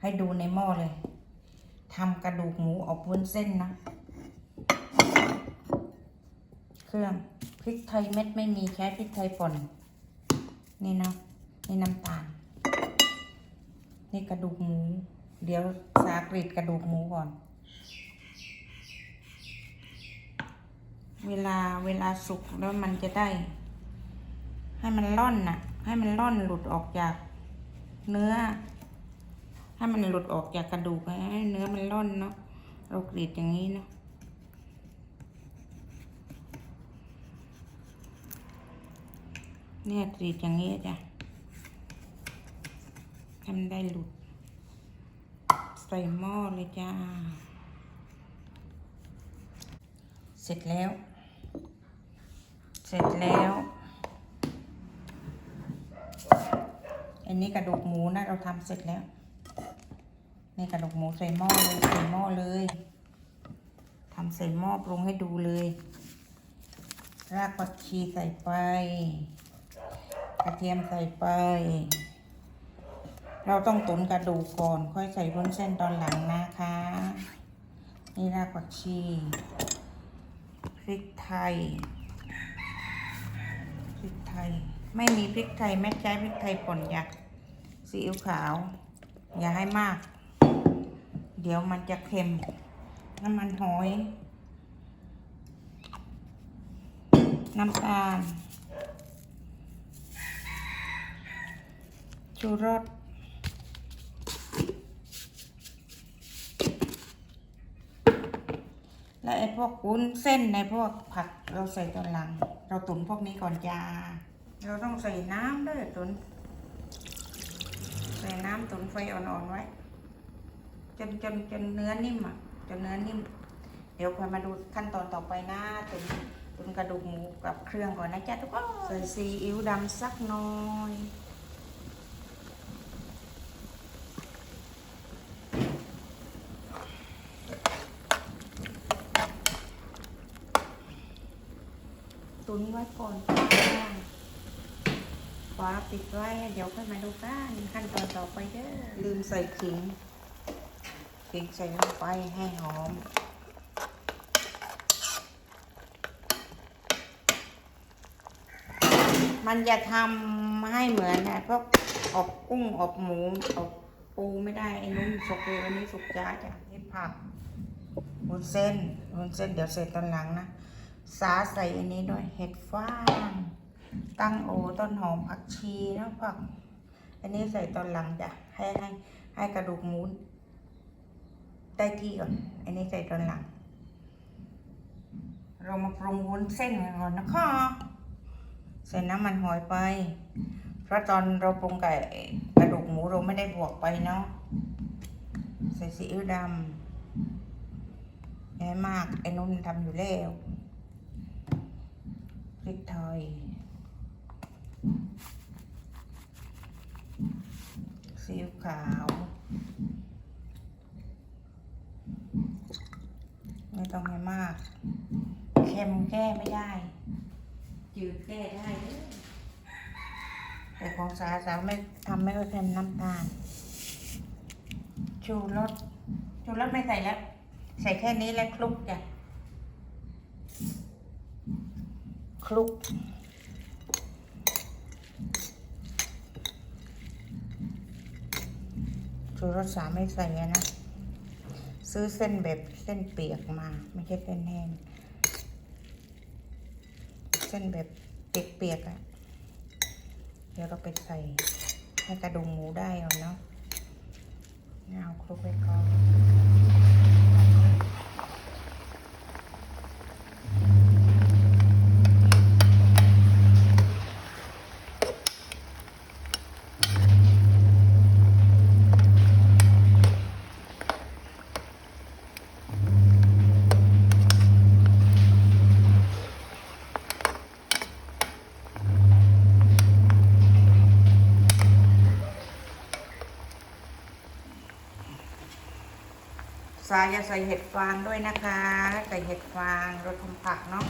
ให้ดูในหม้อเลยทำกระดูกหมูอบวุ้นเส้นนะ เครื่องพริกไทยเม็ดไม่มีแค่พริกไทยป่นนี่นะนี่น้ำตาล นี่กระดูกหมู เดี๋ยวสากรีดกระดูกหมูก่อน เวลาเวลาสุกแล้วมันจะได้ ให้มันร่อนน่ะ ให้มันร่อนหลุดออกจากเนื้อ ให้มันหลุดออกจากกระดูกเนื้อมันร่อนเนาะเรากรีดอย่างนี้เนาะเนี่ยกรีดอย่างนี้จ้ะทำได้หลุด ใส่หม้อเลยจ้า เสร็จแล้ว เสร็จแล้วอันนี้กระดูกหมูนะเราทำเสร็จแล้ว นี่กระดูกหมูใส่หม้อเลยใส่หม้อเลยทำใส่หม้อปรุงให้ดูเลย รากผักชีใส่ไป กระเทียมใส่ไป เราต้องตุ๋นกระดูกก่อน ค่อยใส่วุ้นเส้นตอนหลังนะคะ นี่รากผักชีพริกไทยพริกไทย ไม่มีพริกไทยแม่ใช้พริกไทยป่นอยากซีอิ๊วขาว อย่าให้มาก เดี๋ยวมันจะเค็ม น้ำมันหอย น้ำตาลชูรสและไอ้พวกวุ้นเส้นในพวกผักเราใส่ตอนหลัง เราตุ๋นพวกนี้ก่อนจ้า เราต้องใส่น้ำด้วยตุ๋นใส่น้ำตุ๋นไฟอ่อนๆไว้ จนจนจนเนื้อนิ่มอะจนเนื้อนิ่ม เดี๋ยวค่อยมาดูขั้นตอนต่อไปนะตุ๋นตุ๋นกระดูกหมูกับเครื่องก่อนนะจ๊ะทุกคนใส่ซีอิ๊วดำสักหน่อยตุนไว้ก่อนจ้าฝาปิดไว้ เดี๋ยวค่อยมาดูกันขั้นตอนต่อไปเด้อลืมใส่ขิง ขิงใส่ลงไปให้หอม มันจะทำให้เหมือนนะพวกอบกุ้งอบหมูอบปูไม่ได้ไอ้นุ่มสุกเลยวันนี้สุกจ้าจ้ะนี่ผักวุ้นเส้นวุ้นเส้นเดี๋ยวเสร็จตอนหลังนะ สาใส่อันนี้ด้วยเห็ดฟาง ตั้งโอต้นหอมผักชีแล้วผัก อันนี้ใส่ตอนหลังจ้ะให้ให้ให้กระดูกหมู ได้ที่ก่อน อันนี้ใส่ตอนหลัง เรามาปรุงวุ้นเส้นกันก่อนนะคะใส่น้ำมันหอยไป เพราะตอนเราปรุงไกับกระดูกหมูเราไม่ได้บวกไปเนาะ ใส่ซีอิ๊วดำอย่าให้มากไอ้นุ่นทำอยู่แล้วพริกไทยซีอิ๊วขาว ไม่ ต้องให้มากเค็มแก้ไม่ได้ จืดแก้ได้เด้อแต่ของสาสาวไม่ทำไม่ค่อยเค็มน้ำตาลชูรสชูรสไม่ใส่แล้ว ใส่แค่นี้แล้วคลุกจ้ะคลุกชูรสสามไม่ใส่อะนะ ซื้อเส้นแบบเส้นเปียกมา ไม่ใช่เส้นแห้ง เส้นแบบเปียกๆอะเดี๋ยวเราไปใส่ให้กระดูกหมูได้เอาเนาะเอาคลุกไว้ก่อน จะใส่เห็ดฟางด้วยนะคะ ใส่เห็ดฟางรสทำผักเนาะ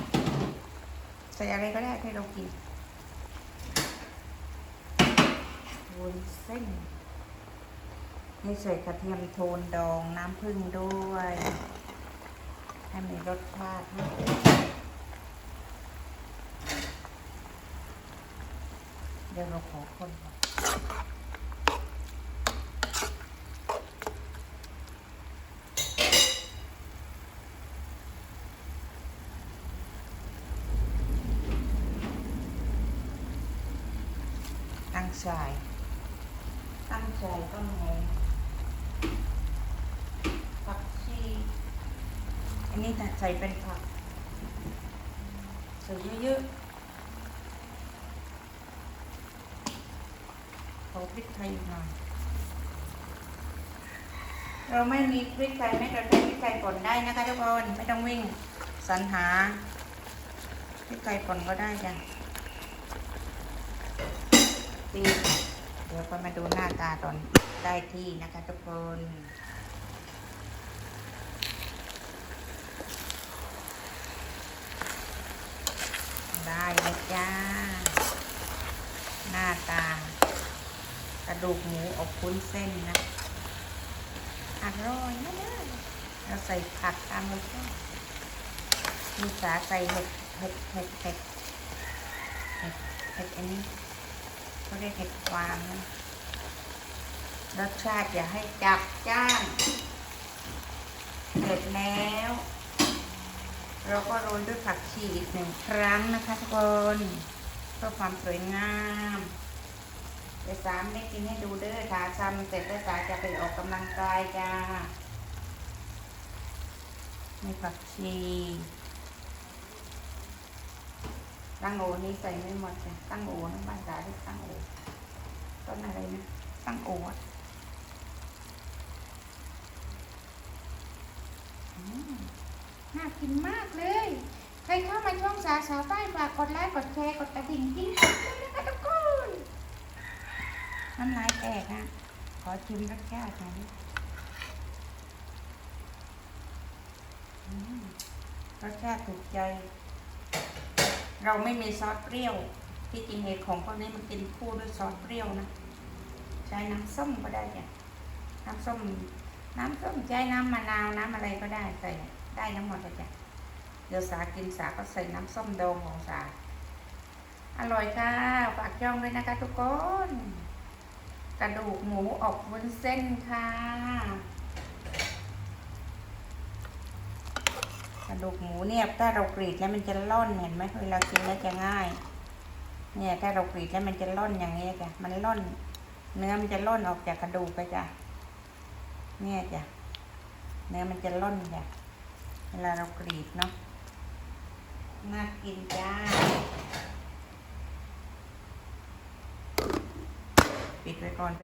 ใส่อะไรก็ได้ที่เรากินวุ้นเส้นให้ใส่กระเทียมโทนดองน้ำผึ้งด้วย ให้มีรสชาตินะเดี๋ยวเราขอคนก่อน ใจ ตั้งใจต้นหอมผักชี อันนี้แต่ใส่เป็นผักใส่เยอะๆขอพริกไทยหน่อยเราไม่มีพริกไทยไม่กระเทียมพริกไทยป่นได้นะคะทุกคนไม่ต้องวิ่งสรรหาพริกไทยป่นก็ได้จ้ะตี เดี๋ยวก็มาดูหน้าตาตอนได้ที่นะคะทุกคนได้เลยจ้า หน้าตา กระดูกหมูอบคุ้นเส้นนะอร่อยนะเนี่ยเราใส่ผักตามรสชาติมีสาใส่เห็ดเห็ดเห็ดเห็ดเห็ดเห็ดอันนี้เขาเรียกเห็ดฟางนะ รสชาติอย่าให้จับจ้านเสร็จแล้ว เราก็โรยด้วยผักชีอีกหนึ่งครั้งนะคะทุกคนเพื่อความสวยงามเดี๋ยวสามได้กินให้ดูเด้อค่ะทำเสร็จแล้วสาจะไปออกกำลังกายจ้ามีผักชีตั้งโอนี้ใส่ไม่หมดจ้ะตั้งโอนะบ้านสาที่ตั้งโอต้นอะไรนะตั้งโออะอืมน่า กินมากเลย ใครเข้ามาช่องสาสาวใต้ฝากกดไลค์กดแชร์กดกระดิ่งกิ๊งด้วยนะคะทุกคนน้ำลายแตกอะขอชิมรสชาติหน่อยดิอืมรสชาติถูกใจ เราไม่มีซอสเปรี้ยว ที่จริงเห็ดของพวกนี้มันกินคู่ด้วยซอสเปรี้ยวนะ ใช้น้ำส้มก็ได้จ้ะน้ำส้ม น้ำส้มใช้น้ำมะนาวน้ำอะไรก็ได้ใส่ ได้ทั้งหมดเลยจ้ะเดี๋ยวสากินสาก็ใส่น้ำส้มดองของสา อร่อยค่ะ ฝากช่องด้วยนะคะทุกคน กระดูกหมูออกวุ้นเส้นค่ะ กระดูกหมูเนี่ยถ้าเรากรีดแล้วมันจะล่อนเห็นไหมเวลากินแล้วจะง่าย เนี่ยถ้าเรากรีดแล้วมันจะล่อนอย่างนี้จ้ะ มันล่อน เนื้อมันจะล่อนออกจากกระดูกไปจ้ะ เนี่ยจ้ะ เนื้อมันจะล่อนจ้ะ เวลาเรากรีดเนาะน่ากินจ้า ปิดไว้ก่อน